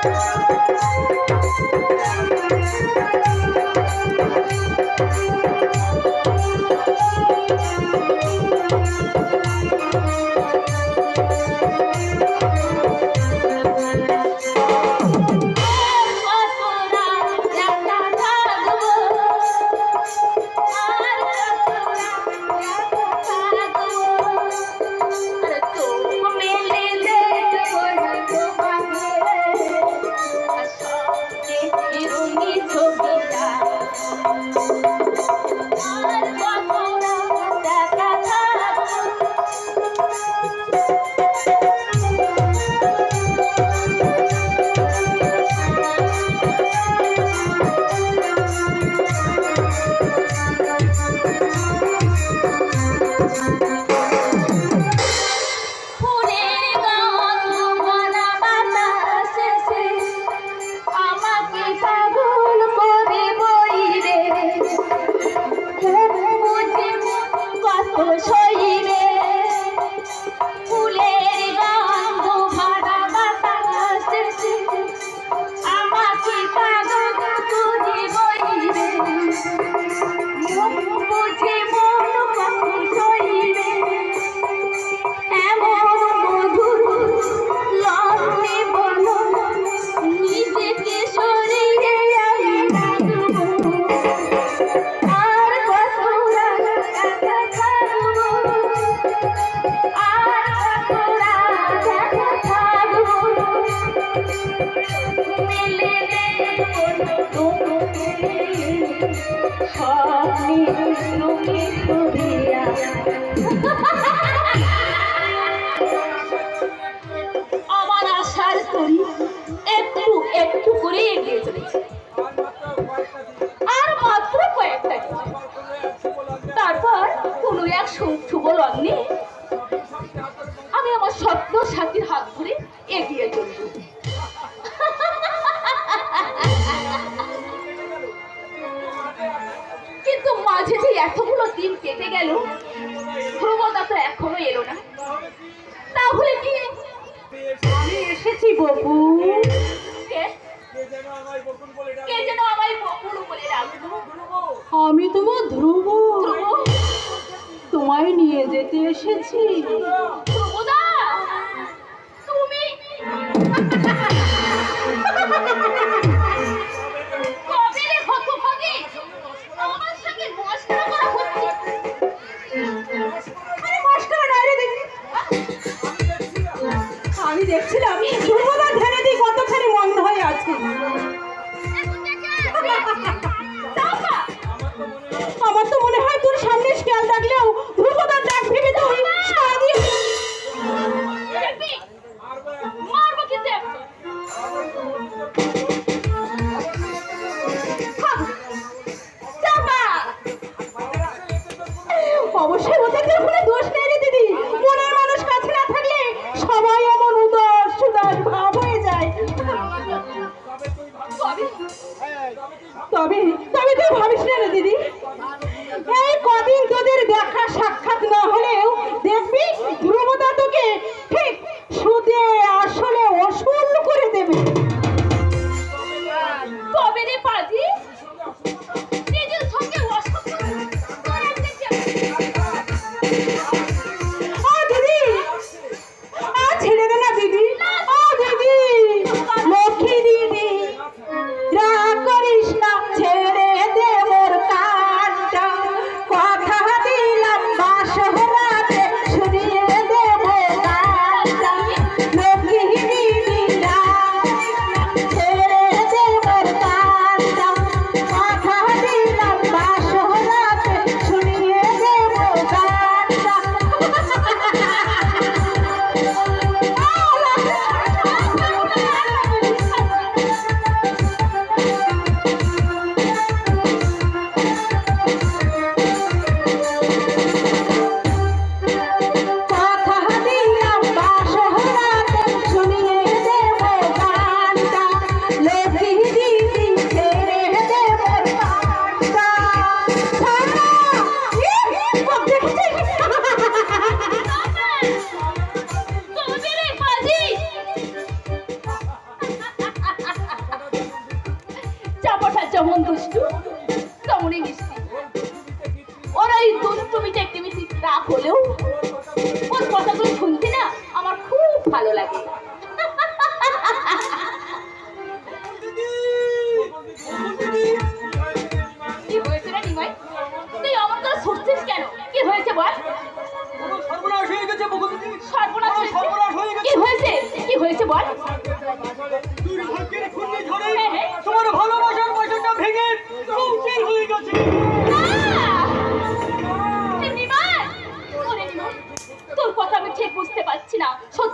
Gracias. স্বপ্নে লোকে দিন কেটে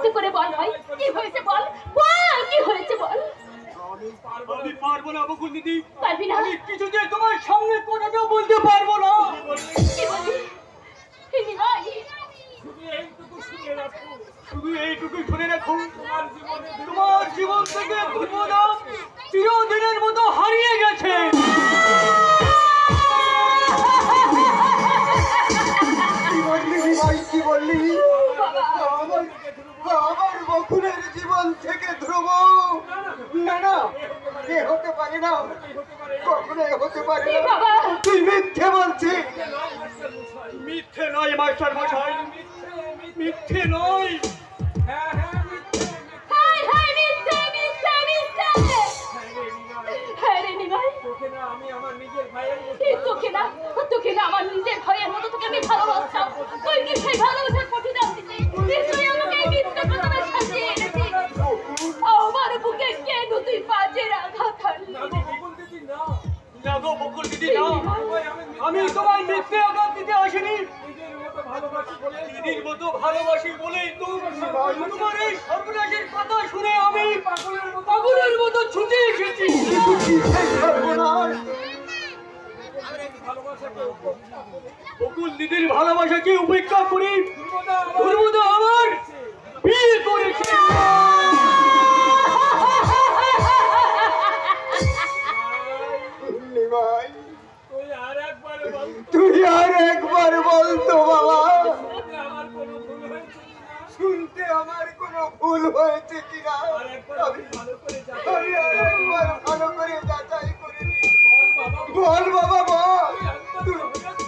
সত্যি করে বল ভাই। কি হয়েছে বল? বল কি হয়েছে বল? আমি পারব না। বকুল দিদি। পারবি না? আমি কিছুতে তোমার সামনে কথাটাও বলতে পারব না। কি বলি নিমাই শুধু এইটুকু শুনে রাখো তোমার জীবন থেকে দুর্বদা চিরদিনের মতো হারিয়ে গেছে। এ হতে পারি না কখনো হতে পারি না। তুই মিথ্যে বলছিস। মিথ্যে নয় মাস্টার মশাই মিথ্যে নয়। দিদির মতো ভালোবাসি বলেই তো তোমার এই সর্বনাশের কথা শুনে আমি পাগলের মতো ছুটে এসেছি। বকুল দিদির ভালোবাসাকে উপেক্ষা করে দুর্বোধ আমার বিয়ে করেছে। তুই আর একবার বলতো বাবা শুনতে আমার কোনো ভুল হয়েছে কিনা? আমি আরেকবার ভালো করে যাচাই করে বল বাবা বল। তুই-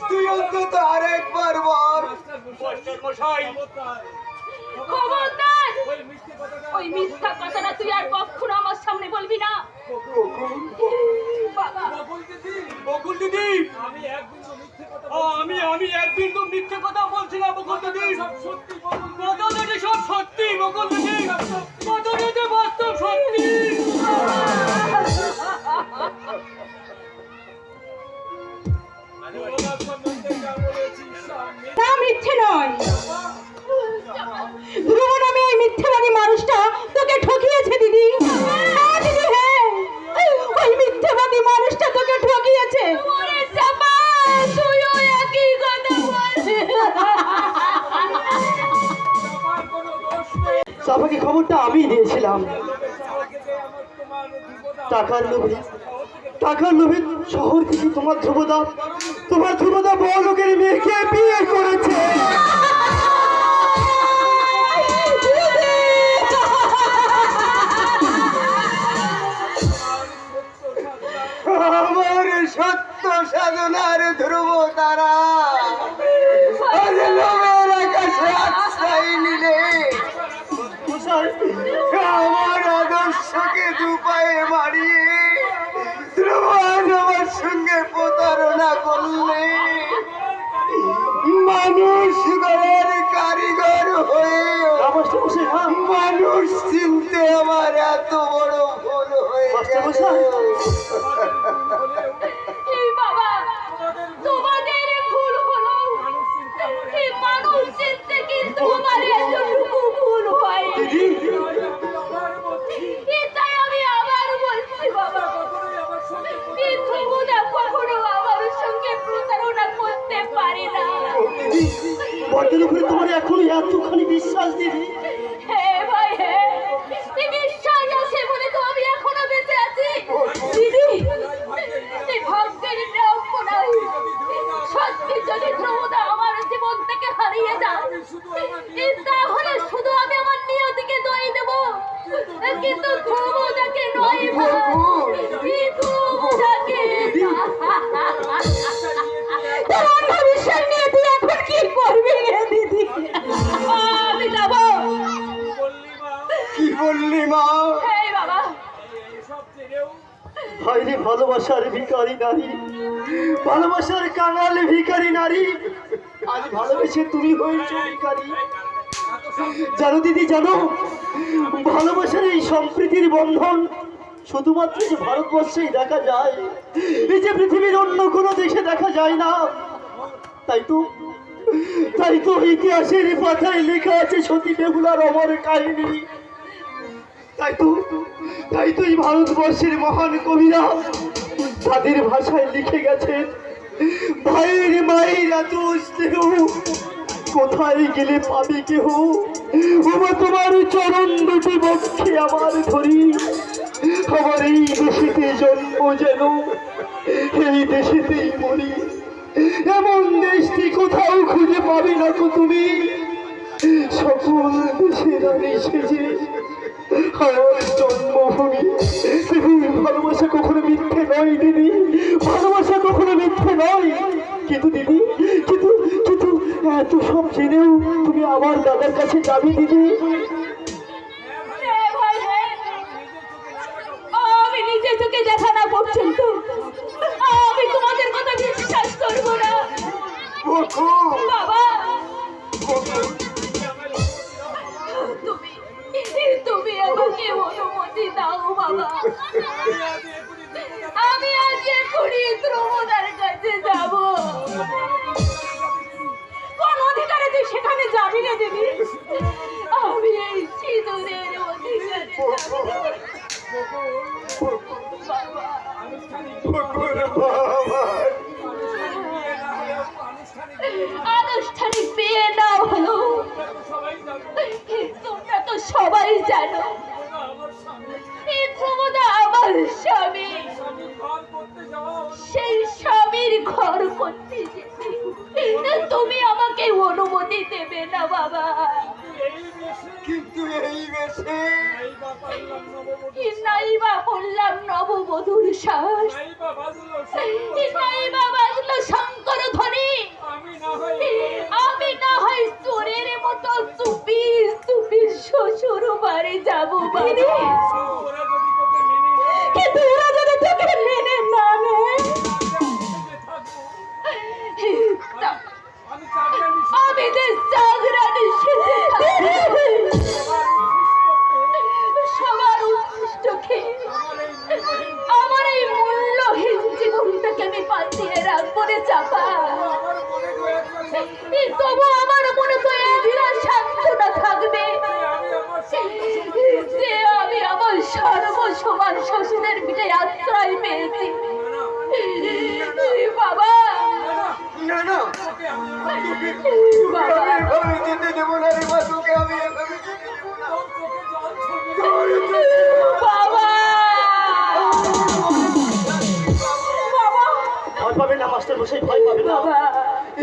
তুই অন্তত আরেকবার বল। মশাই খবরদার ওই মিথ্যা কথাটা তুই আর কখনো আমি দিয়েছিলাম। টাকার লোভে টাকার লোভে শহর থেকে তোমার ধ্রুবদা তোমার ধ্রুবদা বড় লোকের মেয়েকে বিয়ে করেছে। সত্য সাধনার ধ্রুব তারা মাস্টারমশাই, হ্যাঁ। মানুষ চিনতে আমার এত বড় ভুল হয়ে মাস্টারমশাই। বাবা তোমাদের ভুল হলো মানুষ চিনতে কিন্তু আমার এতটুকু বটের উপরে তোমার এখনই এতখানি বিশ্বাস দিদি ভালোবাসার ভিখারি নারী, ভালোবাসার কাঙাল ভিখারি নারী, আজ ভালোবেসে তুমি হয়েছো ভিখারি। জানো দিদি, জানো, ভালোবাসার এই সম্প্রীতির বন্ধন শুধুমাত্র যে ভারতবর্ষেই দেখা যায়, এই যে পৃথিবীর অন্য কোনো দেশে দেখা যায় না। তাই তো তাই তো ইতিহাসের পাতায় লেখা আছে সতী বেহুলার অমর কাহিনী। তাই তো তাই তো এই ভারতবর্ষের মহান কবিরা তাদের ভাষায় লিখে গেছেন, ভাইয়ের মায়ের এত স্নেহ কোথায় গেলে পাবে কেহ? ওমা তোমার চরণ দুটি বক্ষে আমার ধরি, আমার এই দেশেতে জন্ম যেন, এই দেশেতেই মরি। এমন দেশটি কোথাও খুঁজে পাবে না কো তুমি, সকল দেশের আমি সেজে আমার জন্মভূমি। ভালোবাসা কখনো মিথ্যে নয় দিদি। ভালোবাসা কখনো মিথ্যে নয়। কিন্তু দিদি কিন্তু কিন্তু এত সব জেনেও তুমি আমার দাদার কাছে যাবে দিদি। আমি নিজে চোখে দেখা না পর্যন্ত। আমি তোমাদের কথা বিশ্বাস করব না। বাবা অনুমতি দাও বাবা। আমি আজকে এখনই ধ্রুবদার কাছে যাব। কোন অধিকারে তুই সেখানে যাবি না, দেবী? আমি এই নববধূর শ্বাস বাজলো শঙ্কর ধ্বনি। আমি না হয় চোরের মতো। চুপি চুপি শ্বশুর বাড়ি যাব বাবা কিন্তু ওরা যদি তোকে মেনে না নেয়। রে চাপা। তবু আমার মনে তো একটা সান্ত্বনা থাকবে। যে আমি আমার সর্বসমান শ্বশুরের পিঠে আশ্রয় পেয়েছি। বাবা! না না। বাবা! আমি যেতে দেবো না রে মা তোকে আমি এভাবে যেতে দেবো না।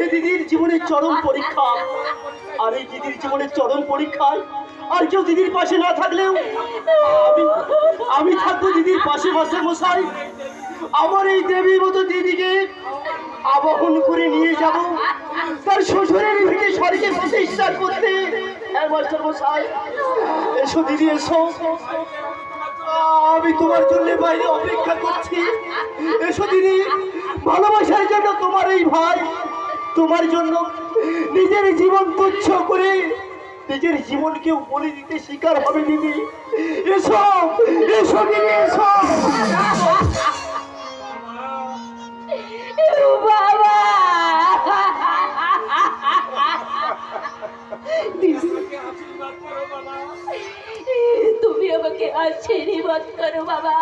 এই দিদির জীবনের চরম পরীক্ষা। আর এই দিদির জীবনের চরম পরীক্ষায় আর কেউ দিদির পাশে না থাকলেও আমি থাকব দিদির পাশে মাস্টার মশাই। আমার এই দেবীর মতো দিদিকে আবাহন করে নিয়ে যাব। তার শ্বশুরের ভিটে স্বর্গে প্রতিষ্ঠা করতে। হ্যাঁ মাস্টার মশাই। এসো দিদি, এসো। আমি তোমার জন্য বাইরে অপেক্ষা করছি। এসো দিদি। ভালোবাসার জন্য তোমার এই ভাই তোমার জন্য নিজের জীবন তুচ্ছ করে নিজের জীবনকে বলে দিতে শিকার হবে দিদি। এসো এসো দিদি এসো। বাবা। তুমি আমাকে আশীর্বাদ করো বাবা।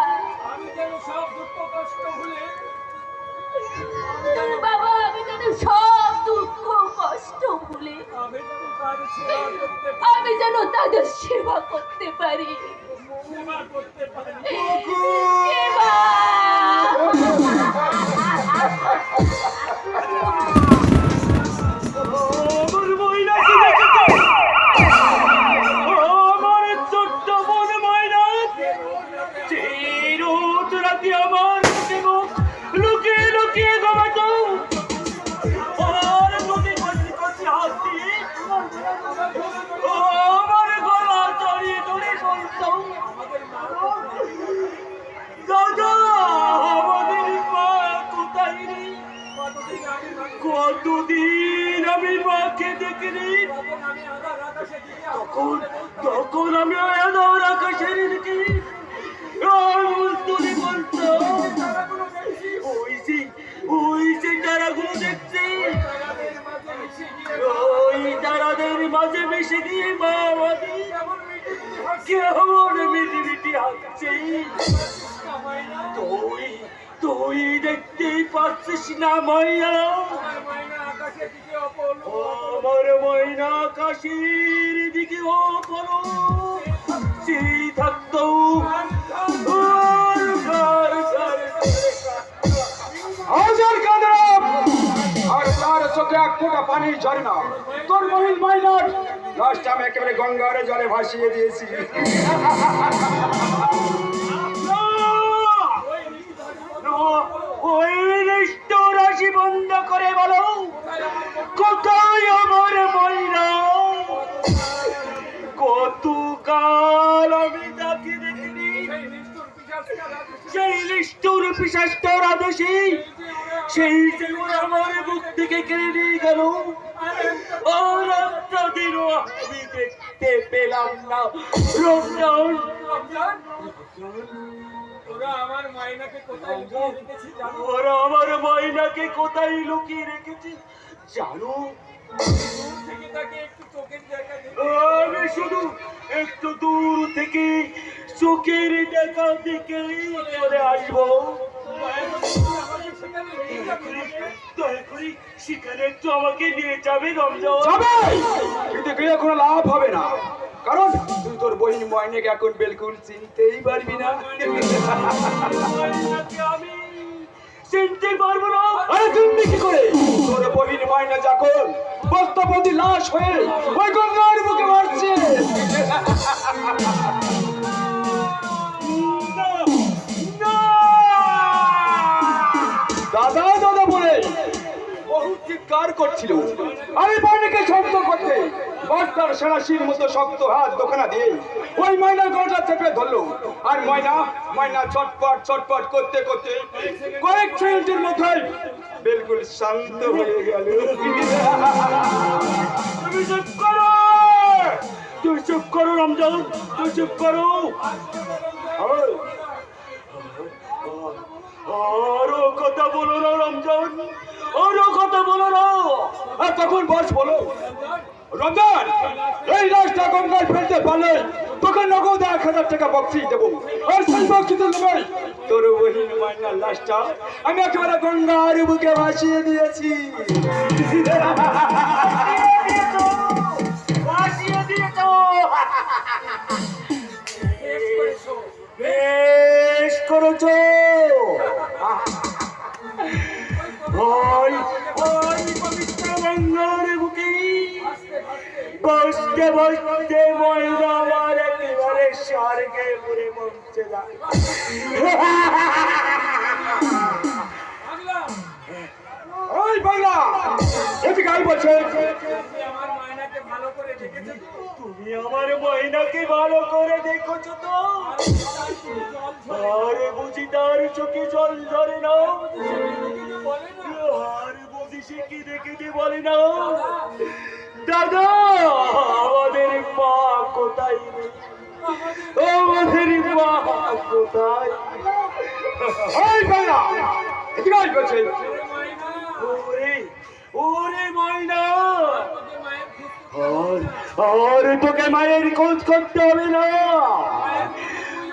বাবা আমি যেন সব দুঃখ কষ্ট ভুলে আমি যেন তাদের সেবা করতে পারি। সেবা আমার গিয়ে মামাদি কেমন মিটি মিটি হাঁকছে তুই তুই দেখতেই পাচ্ছিস না মাইয়া। আমার ময়না কাশির দিকে ও সেই থাকতো হাজার কাদরাম আর তার চোখে এক ফোঁটা পানি ঝরে না। তোর মহিল মাইনার। লাস্ট আমি একেবারে গঙ্গার জলে ভাসিয়ে দিয়েছি। ওই লিস্ট রাশি বন্ধ করে বলো কোথায় আমার ময়না কতকাল আমি তাকে দেখিনি সেই লিস্টুর পিসাস্টার আদেশে সেই যে ওরা আমার বুক থেকে কেড়ে নিয়ে গেল। আর আমি দেখতে পেলাম না। রমজান। ওরা আমার মাইনাকে কোথায় লুকিয়ে রেখেছি জানো? ওরা আমার ময়নাকে কোথায় লুকিয়ে রেখেছে জানো? দূর থেকে তাকে একটু চোখের দেখা আমি শুধু একটু দূর থেকে চোখের দেখা দিকে চলে আসব। সেখানে আমাকে নিয়ে যাবে কিন্তু গিয়ে কোনো লাভ হবে না। কারণ তুই তোর বহিন ময়নাকে এখন বিলকুল চিনতেই পারবি না। আমি চিনতে পারব না। আরে চিনবি কি করে? তোর বহিন ময়না যখন বস্তাপতি লাশ হয়ে ওই গঙ্গার বুকে মারছে। করছিল। আমি পানিকে শক্ত করতে, বস্তার সেনাশির মতো শক্ত হাত দোকানা দিয়ে ওই ময়না গলাটা চেপে ধরলো। আর ময়না ময়না ছটপট ছটপট করতে করতে কয়েক সেকেন্ডের মধ্যে বিলকুল শান্ত হয়ে গেল। তুমি চুপ করো! তুই চুপ করো, রমজান। তুই চুপ করো। আরও কথা বলো না, রমজান। কথা বলো না আর তখন বস বলো। রমজান, এই লাশটা গঙ্গায় ফেলতে পারলে তোকে নগদ এক হাজার টাকা বক্সি দেবো। আর সেই বক্সিতে নেবে তোর বহিন মাইনার লাশটা আমি একেবারে গঙ্গার বুকে ভাসিয়ে দিয়েছি। করে দেখেছ তো তার কোনো জল ঝরে আর বুঝি তার চোখে জল ধরে না। আর বুঝি সে কি দেখেছে বলে না। দাদা আমাদের মা কোথায় রে? আমাদের মা কোথায়? এদিকে ওরে ওরে ময়না আর তোকে মায়ের খোঁজ করতে হবে না।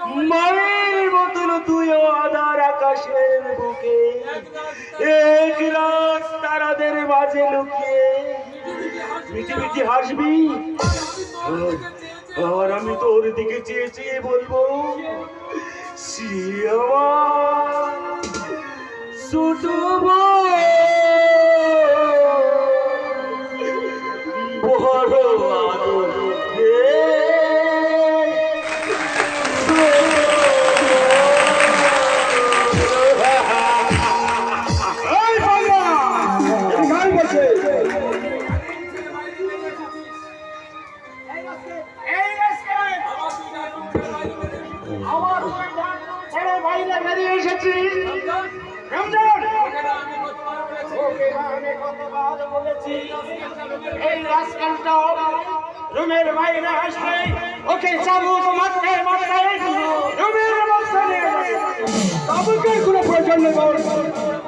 মায়ের মতন তুইও আধার আকাশের বুকে। এক রাত তারাদের মাঝে লুকিয়ে। মিটি মিটি হাসবি? আর- আমি তোর দিকে চেয়ে চেয়ে বলব ছোট বড় আমার ছেড়ে বাইরে বেরিয়ে এসেছি রমজান কতবার এই রাজকালটাও রুমের বাইরে আসলে ওকে চাবুক মারতে মারতে রুমের মধ্যে চাবুকের কোনো প্রয়োজন নেই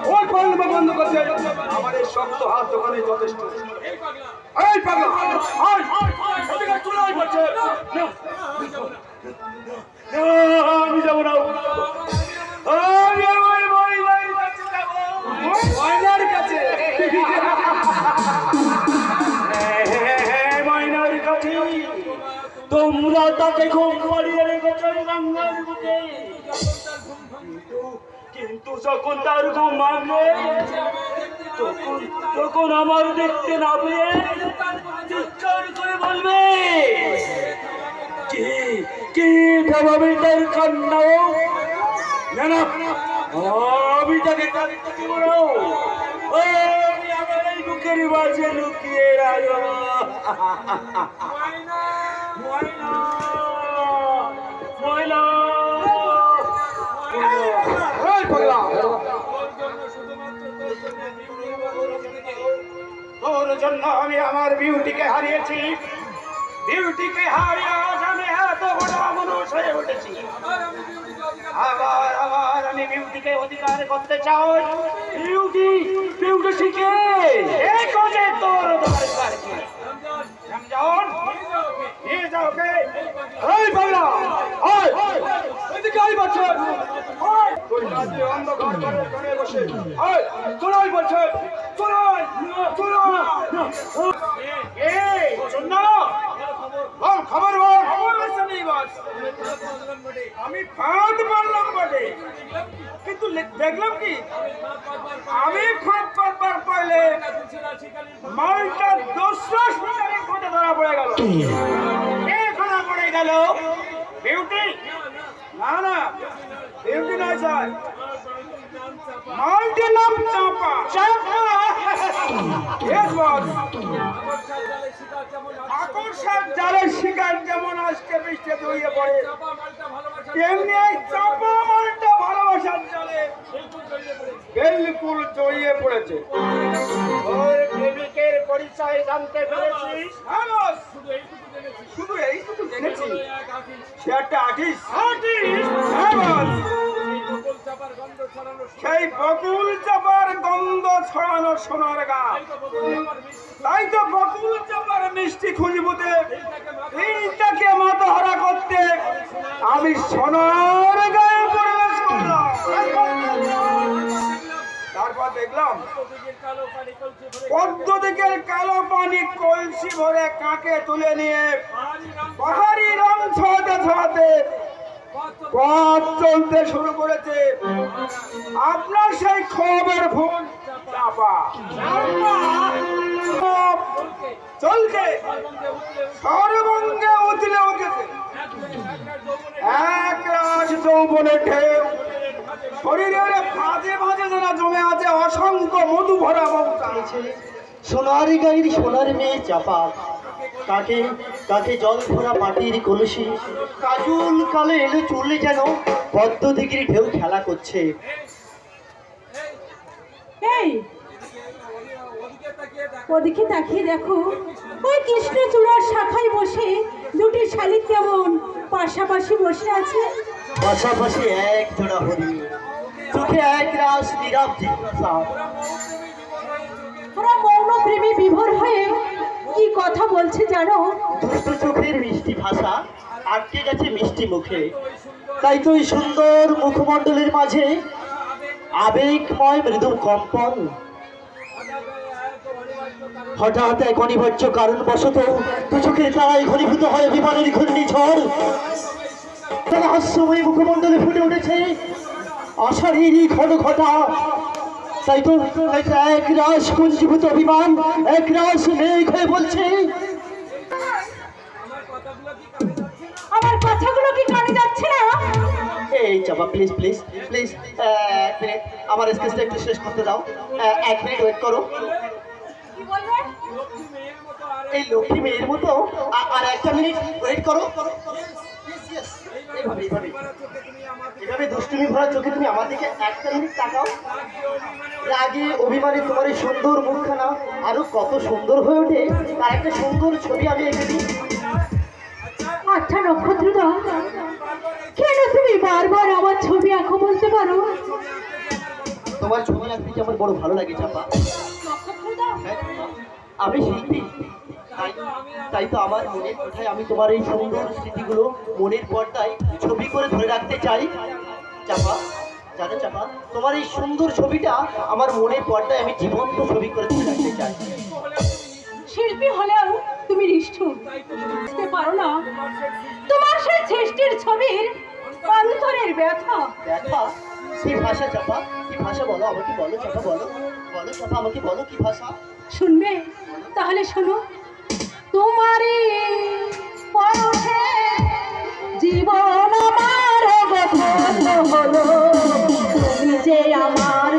ওই পাগলামো বন্ধ করতে আমার শক্ত হাত দোকানে যথেষ্ট আমি যাব না আমি আমার মহিলার কাছে কাছে মহিলার কাছে তোমরা তাকে ঘুম পাড়িয়ে রেখেছো গঙ্গার বুকে কিন্তু যখন তার ঘুম ভাঙবে তখন তখন আমার দেখতে না পেয়ে চিৎকার করে বলবে কে কে ভাবে তার কান্না না না আমি তাকে কাঁদতে দেবো না ও, আমি আমার এই বুকের মাঝে লুকিয়ে পাগলা। তোর জন্য আমি আমার বিউটিকে হারিয়েছি। বিউটিকে হারিয়ে আজ আমি এত বড় মানুষ হয়ে উঠেছি। আবার আবার আমি বিউটিকে অধিকার করতে চাই। বিউটি বিউটি শিখে এই কোজে তোর দরকার কি? রমজান, নিয়ে যাও কে এই বাংলা, আয়। এদিকে আই বাচ্চা। আয়। তুই রাতে অন্ধকার ঘরে ঘরে বসে। আয়। চলাই বলছে চলাই চলাই এই শোন না। বল খবর বল। খবর আমি ফাঁদ মারলাম বটে। কিন্তু দেখলাম কি? আমি ফাঁদ পাতবার পাইলে মালটা দশটা শিকারের খোঁজে ধরা পড়ে গেল। কে ধরা পড়ে গেল। বিউটি? না না। বিউটি নয় স্যার। মালটির নাম চাপা। চাপা। Yes, boss. জালের শিকার যেমন আজকে বৃষ্টি ধুয়ে পড়ে তেমনি এই চাপা মালটা ভালোবাসার জালে বিলকুল জড়িয়ে পড়েছে। ওর প্রেমিকের পরিচয় জানতে পেরেছিস শুধু এইটুকু জেনেছি। সে একটা হ্যাঁ boss। সেই বকুল চাপার গন্ধ ছড়ানো সোনার গাছ। তাই তো বকুল চাপার মিষ্টি খুশবুতে এইটাকে মাথাহারা করতে আমি সোনার গায়ে প্রবেশ করলাম। তারপর দেখলাম পদ্ম কালো পানি কলসি ভরে কাকে তুলে নিয়ে? পাহাড়ি পথ চলতে শুরু করেছে। আপনার সেই খবর ফোন চাপা। চলছে। সর্বঙ্গে উতলে উঠেছে। এক রাশ যৌবনে ঢেউ। শরীরের ভাজে ভাজে যারা জমে আছে, অসংখ্য মধু ভরা মমতা সোনার গাড়ির সোনার মেয়ে চাপা। কাকে কাকে জল ভরা মাটির কলসি। কাজুল কালে এলো চুলে যেন পদ্ম দিঘির ঢেউ খেলা করছে। এই ওদিকে তাকিয়ে দেখো ওই কৃষ্ণচূড়ার শাখায় বসে দুটি শালিক কেমন পাশাপাশি বসে আছে। পাশাপাশি এক জোড়া হরি চোখে এক রাস নীরব জিজ্ঞাসা। ওরা মৌন প্রেমে বিভোর হয়ে কি কথা বলছে জানো? দুষ্ট চোখের মিষ্টি ভাষা আটকে গেছে মিষ্টি মুখে। তাই তো এই সুন্দর মুখমণ্ডলের মাঝে আবেগময় মৃদু কম্পন। হঠাৎ এক অনিবার্য কারণ বশত দু চোখের তারাই ঘনীভূত হয় বিমানের ঘূর্ণি ঝড় তার হাস্যময় মুখমণ্ডলে ফুটে উঠেছে আষাঢ়েরই ঘন ঘটা তাই তো এক রাস কুঞ্জীভূত বিমান এক রাস মেঘ হয়ে বলছে আমার কথাগুলো কি কানে যাচ্ছে না এই চাপা প্লিজ প্লিজ প্লিজ এক মিনিট আমার স্কেচটা একটু শেষ করতে দাও এক মিনিট ওয়েট করো কি বলবে এই লক্ষ্মী মেয়ের মতো আর একটা মিনিট ওয়েট করো এইভাবে এইভাবে এভাবে দুষ্টুমি ভরা চোখে তুমি আমার দিকে একটা মিনিট তাকাও? রাগে অভিমানে তোমার এই সুন্দর মুখখানা আরও কত সুন্দর হয়ে ওঠে তার একটা সুন্দর ছবি আমি এঁকে দিই আচ্ছা নক্ষত্রদা কেন তুমি বারবার আমার ছবি আঁকো বলতে পারো? তোমার ছবি আঁকতে আমার বড় ভালো লাগে চাপা? হ্যাঁ, আমি শিল্পী। তাই তাই তো আমার মনের কথায় আমি তোমার এই সুন্দর স্মৃতিগুলো মনের পর্দায় ছবি করে ধরে রাখতে চাই। চাপা জানো চাপা তোমার এই সুন্দর ছবিটা আমার মনের পর্দায় আমি জীবন্ত ছবি করে ধরে রাখতে চাই। শিল্পী হলেও তুমি নিষ্ঠুর। বুঝতে পারো না তোমার সেই সৃষ্টির ছবির অন্তরের ব্যথা। ব্যথা? কি ভাষা চাপা? কি ভাষা বলো আমাকে বলো চাপা বলো। বলো চাপা আমাকে বলো কি ভাষা? শুনবে? তাহলে শোনো তোমারই পরশে জীবন আমার হলো। তুমি যে আমার